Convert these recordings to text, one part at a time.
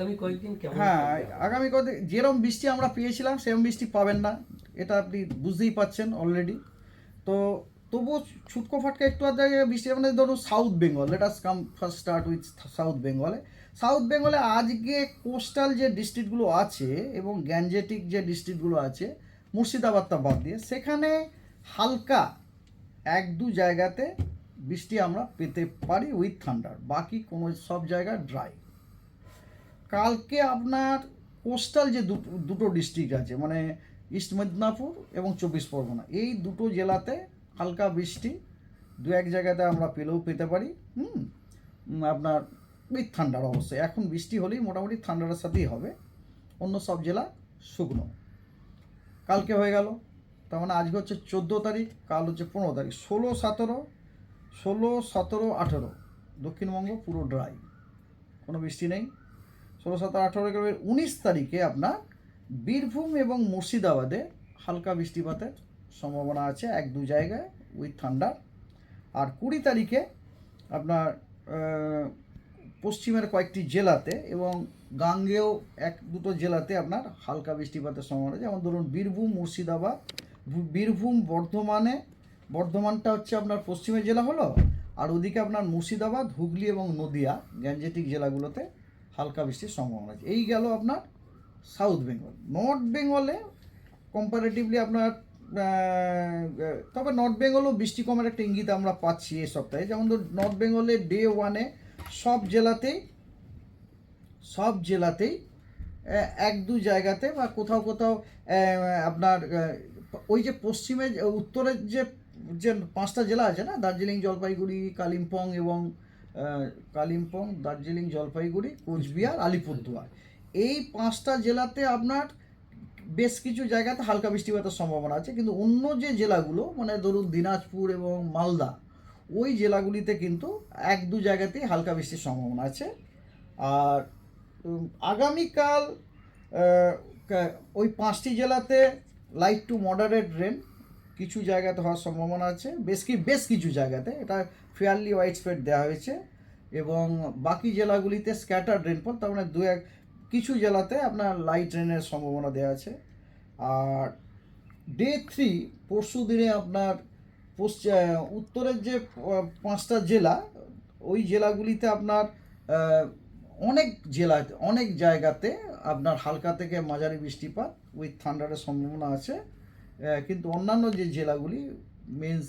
আগামী কয়েকদিন কেমন হ্যাঁ? আগামী কদিন যেরকম বৃষ্টি আমরা পেয়েছিলাম সেরকম বৃষ্টি পাবেন না। এটা আপনি বুঝতেই পাচ্ছেন অলরেডি তো তবুও ছুটকো ফাটকা একটু আধ জায়গায় বৃষ্টি মানে ধরুন south Bengal let us come first start with south বেঙ্গলে সাউথ বেঙ্গলে আজকে কোস্টাল যে ডিস্ট্রিক্টগুলো আছে এবং গ্যাঞ্জেটিক যে ডিস্ট্রিক্টগুলো আছে মুর্শিদাবাদটা বাদ দিয়ে সেখানে হালকা এক দু জায়গাতে বৃষ্টি আমরা পেতে পারি উইথ থান্ডার বাকি কোনো সব জায়গা ড্রাই কালকে আপনার কোস্টাল যে দুটো ডিস্ট্রিক্ট আছে মানে ইস্ট মেদিনীপুর এবং চব্বিশ পরগনা, এই দুটো জেলাতে হালকা বৃষ্টি, দু এক জায়গাতে আমরা পেলেও পেতে পারি, হুম? আপনার উইথ ঠান্ডার অবশ্যই এখন বৃষ্টি হলেই মোটামুটি ঠান্ডার সাথেই হবে, অন্য সব জেলা শুকনো। কালকে হয়ে গেল, তার মানে আজকে হচ্ছে চোদ্দ তারিখ, কাল হচ্ছে পনেরো তারিখ, ষোলো, সতেরো ষোলো, সতেরো, আঠেরো, দক্ষিণবঙ্গ পুরো ড্রাই কোনো বৃষ্টি নেই। ষোলো, সতেরো, আঠেরো একেবারে উনিশ তারিখে আপনার বীরভূম এবং মুর্শিদাবাদে হালকা বৃষ্টিপাতের সম্ভাবনা আছে এক, দু জায়গায় উইথ ঠান্ডা আর কুড়ি তারিখে আপনার পশ্চিমের কয়েকটি জেলাতে এবং গাঙ্গেও এক, দুটো জেলাতে আপনার হালকা বৃষ্টিপাতের সম্ভাবনা আছে। যেমন ধরুন বীরভূম, মুর্শিদাবাদ বীরভূম, বর্ধমানে, বর্ধমানটা হচ্ছে আপনার পশ্চিমের জেলা হলো, আর ওদিকে আপনার মুর্শিদাবাদ, হুগলি এবং নদিয়া গ্যাঞ্জেটিক জেলাগুলোতে হালকা বৃষ্টির সম্ভাবনা আছে এই গেল আপনার সাউথ বেঙ্গল নর্থ বেঙ্গলে কম্পারেটিভলি আপনার তবে নর্থ বেঙ্গলও বৃষ্টি কমের একটা ইঙ্গিত আমরা পাচ্ছি এই সপ্তাহে। যেমন ধর নর্থ বেঙ্গলে ডে ওয়ানে সব জেলাতেই সব জেলাতেই এক দু জায়গাতে বা কোথাও কোথাও আপনার ওই যে পশ্চিমে, উত্তরের যে যে পাঁচটা জেলা আছে না, দার্জিলিং, জলপাইগুড়ি, কালিম্পং এবং কালিম্পং, দার্জিলিং, জলপাইগুড়ি, কোচবিহার, আলিপুরদুয়ার। এই পাঁচটা জেলাতে আপনার বেশ কিছু জায়গাতে হালকা বৃষ্টিপাতের সম্ভাবনা আছে, কিন্তু অন্য যে জেলাগুলো মানে ধরুন দিনাজপুর এবং মালদা, ওই জেলাগুলিতে কিন্তু এক দু জায়গাতেই হালকা বৃষ্টির সম্ভাবনা আছে। আর আগামীকাল ওই পাঁচটি জেলাতে লাইট টু মডারেট রেন কিছু জায়গাতে হওয়ার সম্ভাবনা আছে। বেশ কি বেশ কিছু জায়গাতে। এটা ফেয়ারলি ওয়াইড স্প্রেড দেওয়া হয়েছে এবং বাকি জেলাগুলিতে স্ক্যাটার রেনফল তার মানে দু এক কিছু জেলাতে আপনার লাইট রেনের সম্ভাবনা দেওয়া আছে। আর ডে থ্রি পরশু দিনে আপনার পশ্চিম উত্তরের যে পাঁচটা জেলা, ওই জেলাগুলিতে আপনার অনেক জেলাতে অনেক জায়গাতে আপনার হালকা থেকে মাঝারি বৃষ্টিপাত উইথ থান্ডারের সম্ভাবনা আছে। কিন্তু অন্যান্য যে জেলাগুলি মিন্স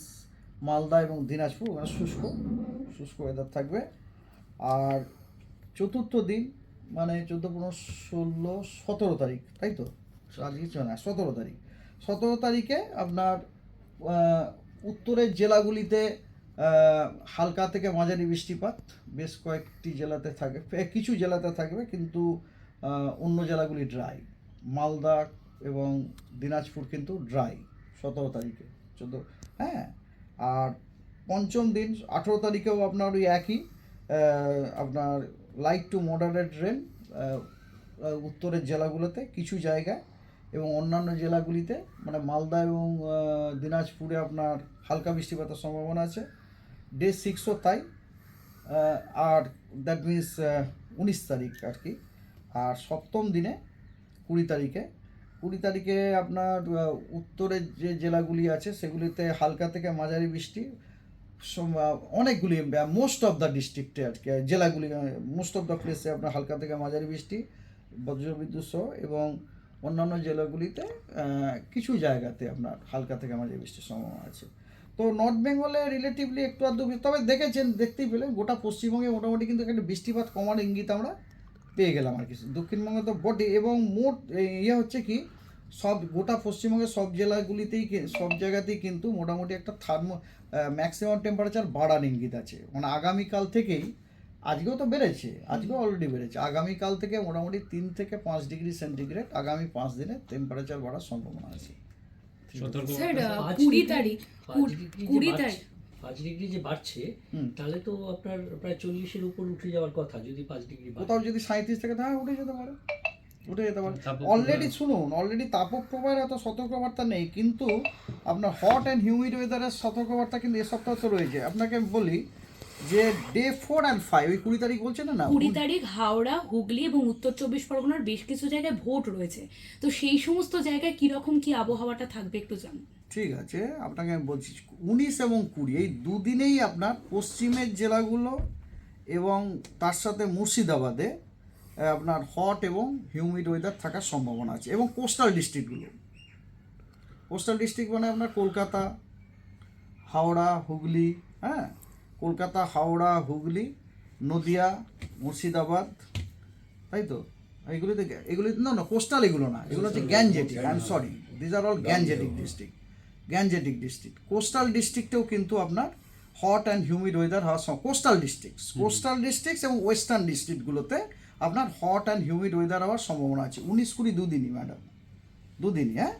মালদা এবং দিনাজপুর ওখানে শুষ্ক শুষ্ক ওয়েদার থাকবে। আর চতুর্থ দিন মানে চোদ্দ পনেরো ষোলো সতেরো তারিখ তাই তো? আজকে চ- না সতেরো তারিখ। সতেরো তারিখে আপনার উত্তরের জেলাগুলিতে হালকা থেকে মাঝারি বৃষ্টিপাত বেশ কয়েকটি জেলাতে থাকবে কিছু জেলাতে থাকবে কিন্তু অন্য জেলাগুলি ড্রাই মালদা এবং দিনাজপুর কিন্তু ড্রাই সতেরো তারিখে, চোদ্দ হ্যাঁ? আর পঞ্চম দিন, আঠেরো তারিখেও আপনার ওই একই আপনার লাইট টু মডারেট রেন উত্তরের জেলাগুলোতে কিছু জায়গায় এবং অন্যান্য জেলাগুলিতে মানে মালদা এবং দিনাজপুরে আপনার হালকা বৃষ্টিপাতের সম্ভাবনা আছে ডে সিক্সও তাই আর দ্যাট মিনস উনিশ তারিখ আর কি, আর সপ্তম দিনে কুড়ি তারিখে কুড়ি তারিখে আপনার উত্তরের যে জেলাগুলি আছে সেগুলিতে হালকা থেকে মাঝারি বৃষ্টি অনেকগুলি মোস্ট অফ দ্য ডিস্ট্রিক্টে আর কি জেলাগুলি মোস্ট অফ দ্য প্লেসে আপনার হালকা থেকে মাঝারি বৃষ্টি, বজ্রবিদ্যুৎ সহ এবং অন্যান্য জেলাগুলিতে কিছু জায়গাতে আপনার হালকা থেকে মাঝারি বৃষ্টির সম্ভাবনা আছে। তো নর্থ বেঙ্গলে রিলেটিভলি একটু আধটু তবে দেখেছেন, দেখতেই পেলেন, গোটা পশ্চিমবঙ্গে মোটামুটি কিন্তু একটা বৃষ্টিপাত কমার ইঙ্গিত আমরা পেয়ে গেলাম আর কি। দক্ষিণবঙ্গে তো বটে এবং মোট ইয়ে হচ্ছে কি সব গোটা পশ্চিমবঙ্গের সব জেলাগুলিতেই কি- সব জায়গাতেই কিন্তু মোটামুটি একটা থার্মো ম্যাক্সিমাম টেম্পারেচার বাড়ার ইঙ্গিত আছে। মানে আগামীকাল থেকেই আজকেও তো বেড়েছে আজকেও অলরেডি বেড়েছে। আগামীকাল থেকে মোটামুটি তিন থেকে পাঁচ ডিগ্রি সেন্টিগ্রেড আগামী পাঁচ দিনে টেম্পারেচার বাড়ার সম্ভাবনা আছে। কুড়ি তারিখ কুড়ি- তারিখ। পাঁচ ডিগ্রি যে বাড়ছে হুম। তাহলে তো আপনার প্রায় চল্লিশের উপর উঠে যাওয়ার কথা যদি পাঁচ ডিগ্রি। কোথাও যদি সাঁত্রিশ থেকে তাহলে উঠে যেতে পারে উঠে যেতে পারে অলরেডি শুনুন অলরেডি তাপপ্রবাহের এত সতর্কবার্তা নেই কিন্তু আপনার হট অ্যান্ড হিউমিড ওয়েদারের সতর্কবার্তা কিন্তু এ সপ্তাহ তো রয়েছে আপনাকে বলি যে ডে ফোর অ্যান্ড ফাইভ ওই কুড়ি তারিখ বলছে না না? কুড়ি তারিখ হাওড়া হুগলি এবং উত্তর চব্বিশ পরগনার বেশ কিছু জায়গায় ভোট রয়েছে। তো সেই সমস্ত জায়গায় কীরকম কি আবহাওয়াটা থাকবে একটু জানুন ঠিক আছে আপনাকে আমি বলছি উনিশ এবং কুড়ি এই দুদিনেই আপনার পশ্চিমের জেলাগুলো এবং তার সাথে মুর্শিদাবাদে আপনার হট এবং হিউমিড ওয়েদার থাকার সম্ভাবনা আছে এবং কোস্টাল ডিস্ট্রিক্টগুলো কোস্টাল ডিস্ট্রিক্ট মানে আপনার কলকাতা হাওড়া হুগলি হ্যাঁ? কলকাতা হাওড়া হুগলি নদিয়া মুর্শিদাবাদ তাই তো? এগুলিতে এগুলি না না কোস্টাল এগুলো না। এগুলো হচ্ছে Gangetic I am sorry these are all Gangetic district Gangetic district coastal ডিস্ট্রিক্টেও কিন্তু আপনার হট অ্যান্ড হিউমিড ওয়েদার হওয়ার সময় কোস্টাল ডিস্ট্রিক্টস কোস্টাল ডিস্ট্রিক্টস এবং ওয়েস্টার্ন ডিস্ট্রিক্টগুলোতে আপনার হট অ্যান্ড হিউমিড ওয়েদার হওয়ার সম্ভাবনা আছে। উনিশ কুড়ি দুদিনই ম্যাডাম দুদিনই হ্যাঁ?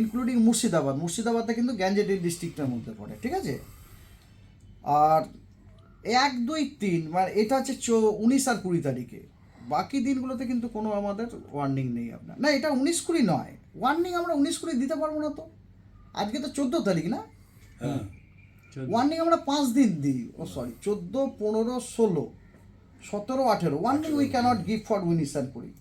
ইনক্লুডিং মুর্শিদাবাদ। মুর্শিদাবাদটা কিন্তু গ্যাঞ্জেটিক ডিস্ট্রিক্টের মধ্যে পড়ে ঠিক আছে? আর এক দুই তিন মানে এটা হচ্ছে চো উনিশ আর কুড়ি তারিখে। বাকি দিনগুলোতে কিন্তু কোনো আমাদের ওয়ার্নিং নেই আপনার। না এটা উনিশ কুড়ি নয়। ওয়ার্নিং আমরা উনিশ কুড়ি দিতে পারব না তো। আজকে তো চোদ্দ তারিখ না? হ্যাঁ। ওয়ার্নিং আমরা পাঁচ দিন দিই। ও সরি চোদ্দ পনেরো ষোলো সতেরো আঠেরো। Warning we can't give for উনিশ আর কুড়ি।